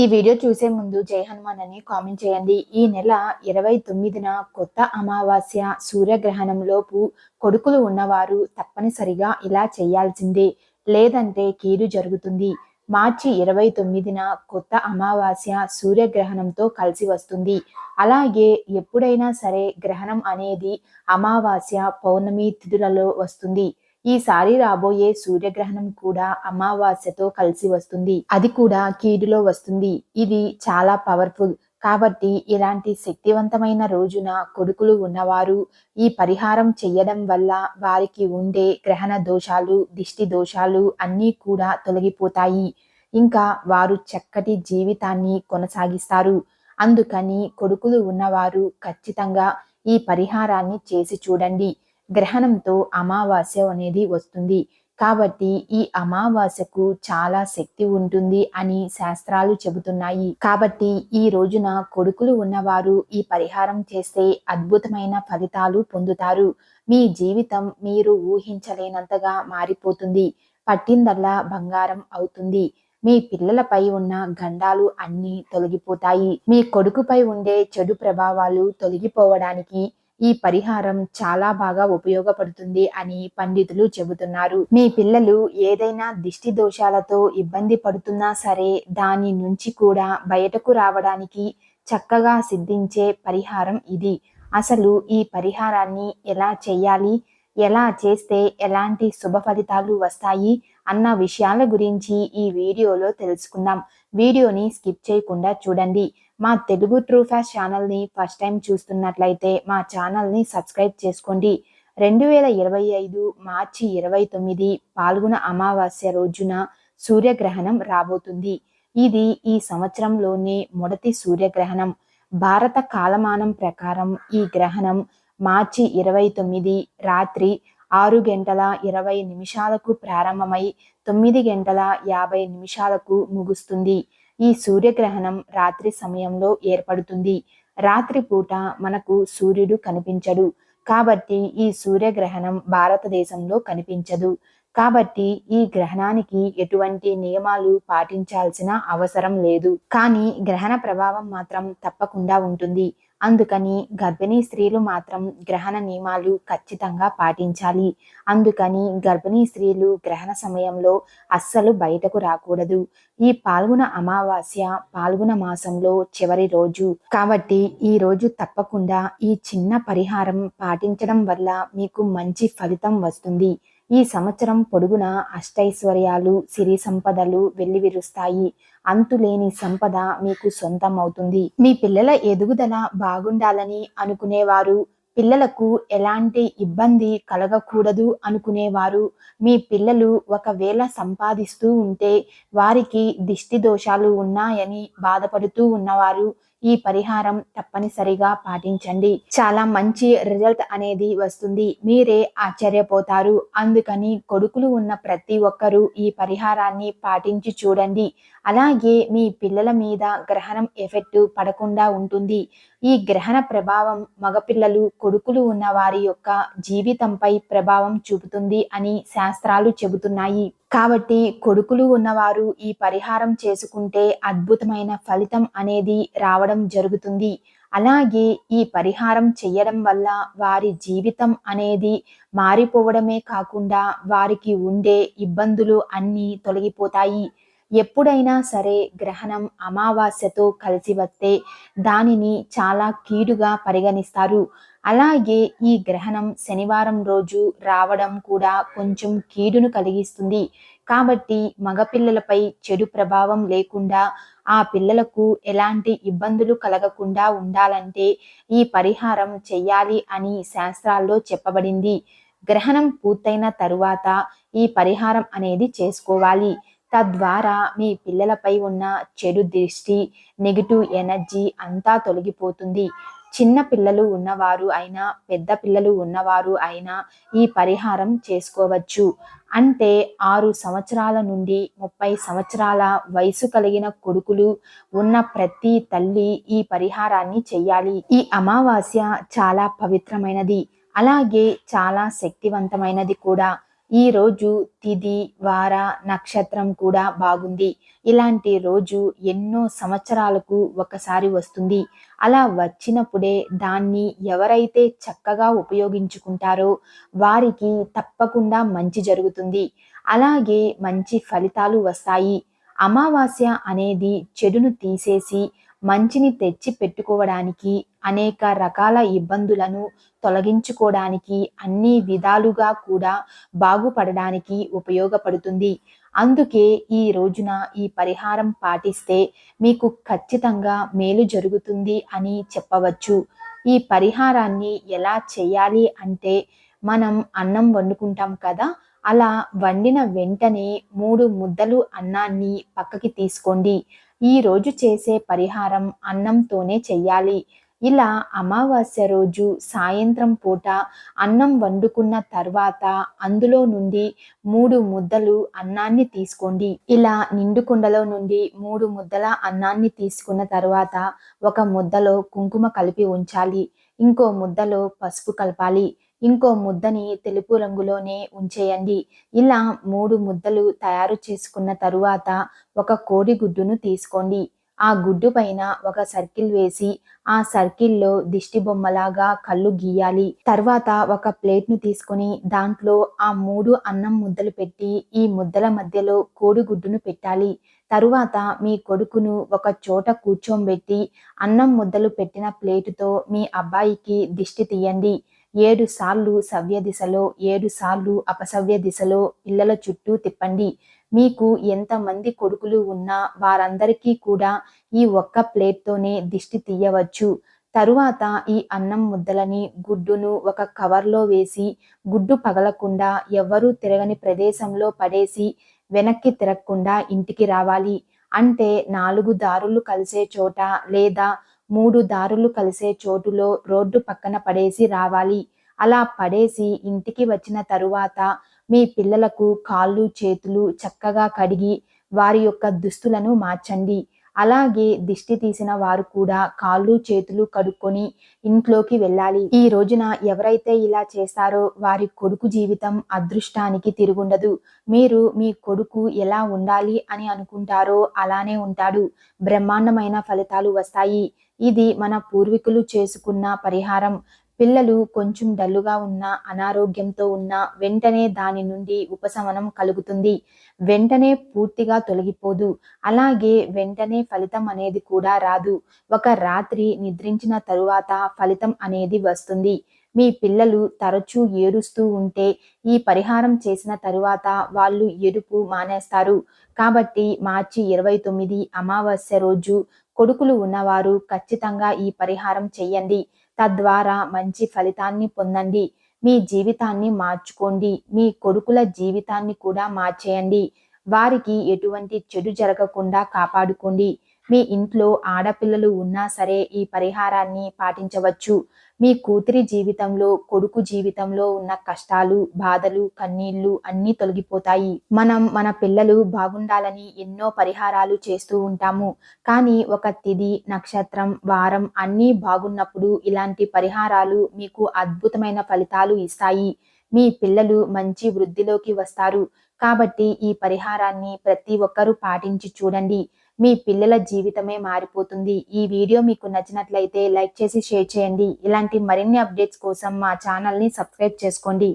ఈ వీడియో చూసే ముందు జై హనుమాన్ అని కామెంట్ చేయండి. ఈ నెల ఇరవై తొమ్మిదిన కొత్త అమావాస్య సూర్యగ్రహణంలోపు కొడుకులు ఉన్నవారు తప్పనిసరిగా ఇలా చేయాల్సిందే. లేదంటే కీడు జరుగుతుంది. మార్చి ఇరవై తొమ్మిదిన కొత్త అమావాస్య సూర్యగ్రహణంతో కలిసి వస్తుంది. అలాగే ఎప్పుడైనా సరే గ్రహణం అనేది అమావాస్య పౌర్ణమి తిథులలో వస్తుంది. ఈసారి రాబోయే సూర్యగ్రహణం కూడా అమావాస్యతో కలిసి వస్తుంది. అది కూడా కీడులో వస్తుంది. ఇది చాలా పవర్ఫుల్. కాబట్టి ఇలాంటి శక్తివంతమైన రోజున కొడుకులు ఉన్నవారు ఈ పరిహారం చెయ్యడం వల్ల వారికి ఉండే గ్రహణ దోషాలు దిష్టి దోషాలు అన్నీ కూడా తొలగిపోతాయి. ఇంకా వారు చక్కటి జీవితాన్ని కొనసాగిస్తారు. అందుకని కొడుకులు ఉన్నవారు ఖచ్చితంగా ఈ పరిహారాన్ని చేసి చూడండి. గ్రహణంతో అమావాస్య అనేది వస్తుంది. కాబట్టి ఈ అమావాస్యకు చాలా శక్తి ఉంటుంది అని శాస్త్రాలు చెబుతున్నాయి. కాబట్టి ఈ రోజున కొడుకులు ఉన్నవారు ఈ పరిహారం చేస్తే అద్భుతమైన ఫలితాలు పొందుతారు. మీ జీవితం మీరు ఊహించలేనంతగా మారిపోతుంది. పట్టిందల్లా బంగారం అవుతుంది. మీ పిల్లలపై ఉన్న గండాలు అన్నీ తొలగిపోతాయి. మీ కొడుకుపై ఉండే చెడు ప్రభావాలు తొలగిపోవడానికి ఈ పరిహారం చాలా బాగా ఉపయోగపడుతుంది అని పండితులు చెబుతున్నారు. మీ పిల్లలు ఏదైనా దిష్టి దోషాలతో ఇబ్బంది పడుతున్నా సరే దాని నుంచి కూడా బయటకు రావడానికి చక్కగా సిద్ధించే పరిహారం ఇది. అసలు ఈ పరిహారాన్ని ఎలా చేయాలి? ఎలా చేస్తే ఎలాంటి శుభ ఫలితాలు వస్తాయి అన్న విషయాల గురించి ఈ వీడియోలో తెలుసుకుందాం. వీడియోని స్కిప్ చేయకుండా చూడండి. మా తెలుగు ట్రూ ఫ్యాస్ట్ ఛానల్ని ఫస్ట్ టైం చూస్తున్నట్లయితే మా ఛానల్ని సబ్స్క్రైబ్ చేసుకోండి. రెండు వేల ఇరవై ఐదు మార్చి ఇరవై తొమ్మిది పాల్గొన అమావాస్య రోజున సూర్యగ్రహణం రాబోతుంది. ఇది ఈ సంవత్సరంలోనే మొదటి సూర్యగ్రహణం. భారత కాలమానం ప్రకారం ఈ గ్రహణం మార్చి ఇరవై తొమ్మిది రాత్రి ఆరు గంటల ఇరవై నిమిషాలకు ప్రారంభమై తొమ్మిది గంటల యాభై నిమిషాలకు ముగుస్తుంది. ఈ సూర్యగ్రహణం రాత్రి సమయంలో ఏర్పడుతుంది. రాత్రి పూట మనకు సూర్యుడు కనిపించడు. కాబట్టి ఈ సూర్యగ్రహణం భారతదేశంలో కనిపించదు. కాబట్టి ఈ గ్రహణానికి ఎటువంటి నియమాలు పాటించాల్సిన అవసరం లేదు. కానీ గ్రహణ ప్రభావం మాత్రం తప్పకుండా ఉంటుంది. అందుకని గర్భిణీ స్త్రీలు మాత్రం గ్రహణ నియమాలు ఖచ్చితంగా పాటించాలి. అందుకని గర్భిణీ స్త్రీలు గ్రహణ సమయంలో అస్సలు బయటకు రాకూడదు. ఈ పాల్గొన అమావాస్య పాల్గొన మాసంలో చివరి రోజు. కాబట్టి ఈ రోజు తప్పకుండా ఈ చిన్న పరిహారం పాటించడం వల్ల మీకు మంచి ఫలితం వస్తుంది. ఈ సంవత్సరం పొడుగున అష్టైశ్వర్యాలు సిరి సంపదలు వెల్లివిరుస్తాయి. అంతులేని సంపద మీకు సొంతం అవుతుంది మీ పిల్లల ఎదుగుదల బాగుండాలని అనుకునేవారు. పిల్లలకు ఎలాంటి ఇబ్బంది కలగకూడదు అనుకునేవారు. మీ పిల్లలు ఒకవేళ సంపాదిస్తూ ఉంటే వారికి దిష్టి దోషాలు ఉన్నాయని బాధపడుతూ ఉన్నవారు. ఈ పరిహారం తప్పనిసరిగా పాటించండి. చాలా మంచి రిజల్ట్ అనేది వస్తుంది. మీరే ఆశ్చర్యపోతారు. అందుకని కొడుకులు ఉన్న ప్రతి ఒక్కరూ ఈ పరిహారాన్ని పాటించి చూడండి. అలాగే మీ పిల్లల మీద గ్రహణం ఎఫెక్ట్ పడకుండా ఉంటుంది. ఈ గ్రహణ ప్రభావం మగపిల్లలు కొడుకులు ఉన్న వారి యొక్క జీవితంపై ప్రభావం చూపుతుంది అని శాస్త్రాలు చెబుతున్నాయి. కాబట్టి కొడుకులు ఉన్నవారు ఈ పరిహారం చేసుకుంటే అద్భుతమైన ఫలితం అనేది రావడం జరుగుతుంది. అలాగే ఈ పరిహారం చేయడం వల్ల వారి జీవితం అనేది మారిపోవడమే కాకుండా వారికి ఉండే ఇబ్బందులు అన్నీ తొలగిపోతాయి. ఎప్పుడైనా సరే గ్రహణం అమావాస్యతో కలిసి వస్తే దానిని చాలా కీడుగా పరిగణిస్తారు. అలాగే ఈ గ్రహణం శనివారం రోజు రావడం కూడా కొంచెం కీడును కలిగిస్తుంది. కాబట్టి మగపిల్లలపై చెడు ప్రభావం లేకుండా ఆ పిల్లలకు ఎలాంటి ఇబ్బందులు కలగకుండా ఉండాలంటే ఈ పరిహారం చెయ్యాలి అని శాస్త్రాల్లో చెప్పబడింది. గ్రహణం పూర్తయిన తరువాత ఈ పరిహారం అనేది చేసుకోవాలి. తద్వారా మీ పిల్లలపై ఉన్న చెడు దృష్టి నెగిటివ్ ఎనర్జీ అంతా తొలగిపోతుంది. చిన్న పిల్లలు ఉన్నవారు అయినా పెద్ద పిల్లలు ఉన్నవారు అయినా ఈ పరిహారం చేసుకోవచ్చు. అంటే ఆరు సంవత్సరాల నుండి ముప్పై సంవత్సరాల వయసు కలిగిన కొడుకులు ఉన్న ప్రతి తల్లి ఈ పరిహారాన్ని చెయ్యాలి. ఈ అమావాస్య చాలా పవిత్రమైనది. అలాగే చాలా శక్తివంతమైనది కూడా. ఈ రోజు తిది వార నక్షత్రం కూడా బాగుంది. ఇలాంటి రోజు ఎన్నో సంవత్సరాలకు ఒకసారి వస్తుంది. అలా వచ్చినప్పుడే దాన్ని ఎవరైతే చక్కగా ఉపయోగించుకుంటారో వారికి తప్పకుండా మంచి జరుగుతుంది. అలాగే మంచి ఫలితాలు వస్తాయి. అమావాస్య అనేది చెడును తీసేసి మంచిని తెచ్చి పెట్టుకోవడానికి అనేక రకాల ఇబ్బందులను తొలగించుకోవడానికి అన్ని విధాలుగా కూడా బాగుపడడానికి ఉపయోగపడుతుంది. అందుకే ఈ రోజున ఈ పరిహారం పాటిస్తే మీకు ఖచ్చితంగా మేలు జరుగుతుంది అని చెప్పవచ్చు. ఈ పరిహారాన్ని ఎలా చేయాలి అంటే మనం అన్నం వండుకుంటాం కదా అలా వండిన వెంటనే మూడు ముద్దలు అన్నాన్ని పక్కకి తీసుకోండి. ఈ రోజు చేసే పరిహారం అన్నంతోనే చెయ్యాలి. ఇలా అమావాస్య రోజు సాయంత్రం పూట అన్నం వండుకున్న తర్వాత అందులో నుండి మూడు ముద్దలు అన్నాన్ని తీసుకోండి. ఇలా నిండు కుండలో నుండి మూడు ముద్దల అన్నాన్ని తీసుకున్న తర్వాత ఒక ముద్దలో కుంకుమ కలిపి ఉంచాలి. ఇంకో ముద్దలో పసుపు కలపాలి. ఇంకో ముద్దని తెలుపు రంగులోనే ఉంచేయండి. ఇలా మూడు ముద్దలు తయారు చేసుకున్న తరువాత ఒక కోడి గుడ్డును తీసుకోండి. ఆ గుడ్డు పైన ఒక సర్కిల్ వేసి ఆ సర్కిల్లో దిష్టి బొమ్మలాగా కళ్ళు గీయాలి. తర్వాత ఒక ప్లేట్ను తీసుకొని దాంట్లో ఆ మూడు అన్నం ముద్దలు పెట్టి ఈ ముద్దల మధ్యలో కోడిగుడ్డును పెట్టాలి. తరువాత మీ కొడుకును ఒక చోట కూర్చోబెట్టి అన్నం ముద్దలు పెట్టిన ప్లేటుతో మీ అబ్బాయికి దిష్టి తీయండి. ఏడు సార్లు సవ్య దిశలో ఏడు సార్లు అపసవ్య దిశలో పిల్లల చుట్టూ తిప్పండి. మీకు ఎంతమంది కొడుకులు ఉన్నా వారందరికీ కూడా ఈ ఒక్క ప్లేట్తోనే దిష్టి తీయవచ్చు. తరువాత ఈ అన్నం ముద్దలని గుడ్డును ఒక కవర్లో వేసి గుడ్డు పగలకుండా ఎవ్వరూ తిరగని ప్రదేశంలో పడేసి వెనక్కి తిరగకుండా ఇంటికి రావాలి. అంటే నాలుగు దారులు కలిసే చోట లేదా మూడు దారులు కలిసే చోటులో రోడ్డు పక్కన పడేసి రావాలి. అలా పడేసి ఇంటికి వచ్చిన తరువాత మీ పిల్లలకు కాళ్ళు చేతులు చక్కగా కడిగి వారి యొక్క దుస్తులను మార్చండి. అలాగే దిష్టి తీసిన వారు కూడా కాళ్ళు చేతులు కడుక్కొని ఇంట్లోకి వెళ్ళాలి. ఈ రోజున ఎవరైతే ఇలా చేస్తారో వారి కొడుకు జీవితం అదృష్టానికి తిరుగుండదు. మీరు మీ కొడుకు ఎలా ఉండాలి అని అనుకుంటారో అలానే ఉంటాడు. బ్రహ్మాండమైన ఫలితాలు వస్తాయి. ఇది మన పూర్వీకులు చేసుకున్న పరిహారం. పిల్లలు కొంచెం డల్లుగా ఉన్న అనారోగ్యంతో ఉన్న వెంటనే దాని నుండి ఉపశమనం కలుగుతుంది. వెంటనే పూర్తిగా తొలగిపోదు. అలాగే వెంటనే ఫలితం అనేది కూడా రాదు. ఒక రాత్రి నిద్రించిన తరువాత ఫలితం అనేది వస్తుంది. మీ పిల్లలు తరచూ ఏడుస్తూ ఉంటే ఈ పరిహారం చేసిన తరువాత వాళ్ళు ఎరుపు మానేస్తారు. కాబట్టి మార్చి ఇరవై తొమ్మిది అమావాస్య రోజు కొడుకులు ఉన్నవారు ఖచ్చితంగా ఈ పరిహారం చెయ్యండి. తద్వారా మంచి ఫలితాన్ని పొందండి. మీ జీవితాన్ని మార్చుకోండి. మీ కొడుకుల జీవితాన్ని కూడా మార్చేయండి. వారికి ఎటువంటి చెడు జరగకుండా కాపాడుకోండి. మీ ఇంట్లో ఆడపిల్లలు ఉన్నా సరే ఈ పరిహారాన్ని పాటించవచ్చు. మీ కూతురి జీవితంలో కొడుకు జీవితంలో ఉన్న కష్టాలు బాధలు కన్నీళ్ళు అన్నీ తొలగిపోతాయి. మనం మన పిల్లలు బాగుండాలని ఎన్నో పరిహారాలు చేస్తూ ఉంటాము. కానీ ఒక తిది నక్షత్రం వారం అన్నీ బాగున్నప్పుడు ఇలాంటి పరిహారాలు మీకు అద్భుతమైన ఫలితాలు ఇస్తాయి. మీ పిల్లలు మంచి వృద్ధిలోకి వస్తారు. కాబట్టి ఈ పరిహారాన్ని ప్రతి ఒక్కరూ పాటించి చూడండి. మీ పిల్లల జీవితమే మారిపోతుంది. ఈ వీడియో మీకు నచ్చినట్లయితే లైక్ చేసి షేర్ చేయండి. ఇలాంటి మరిన్ని అప్డేట్స్ కోసం మా ఛానల్ని సబ్స్క్రైబ్ చేసుకోండి.